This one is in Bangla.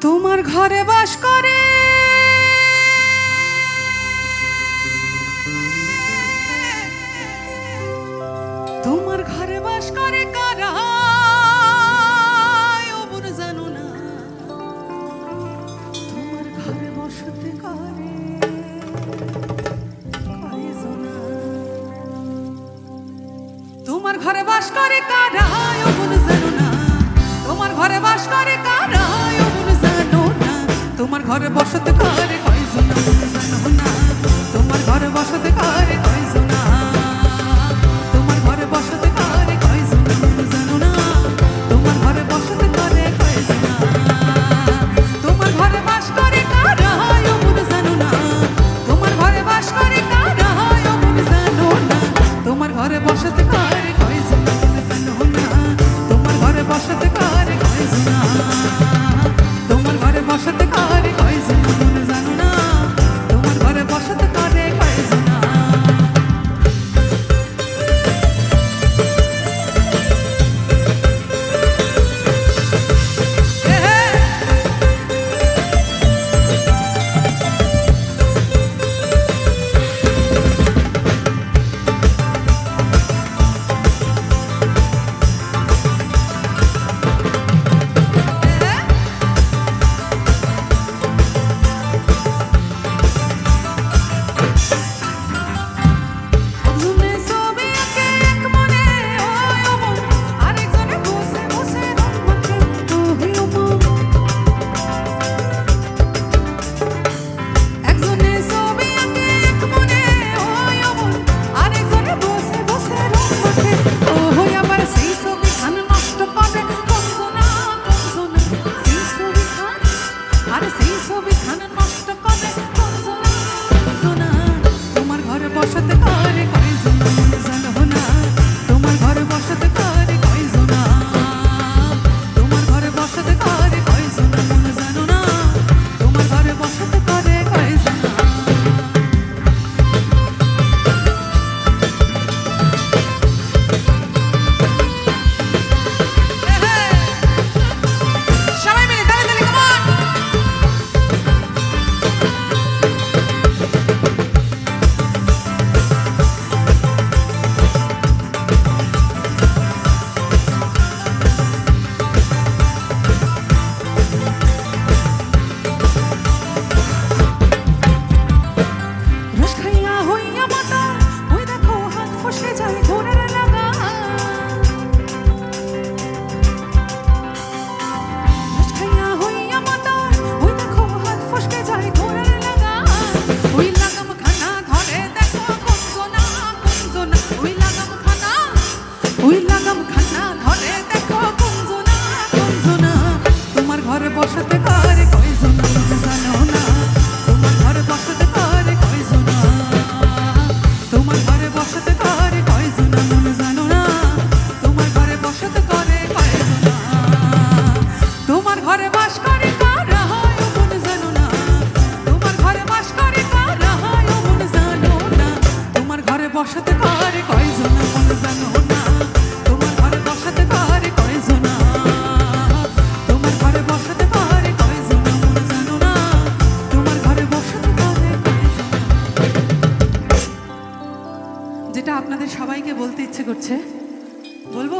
তোমার ঘরে বাস করে। তোমার ঘরে বাস করে কারা? জানো না। তোমার ঘরে বসতে করে? তোমার ঘরে বাস করে কারা? ঘরে বসত ঘরে cosa te ঘরে দেখো কুঞ্জনা কুঞ্জনা তোমার ঘরে বসাতে ঘরে আপনাদের সবাইকে বলতে ইচ্ছে করছে। বলব?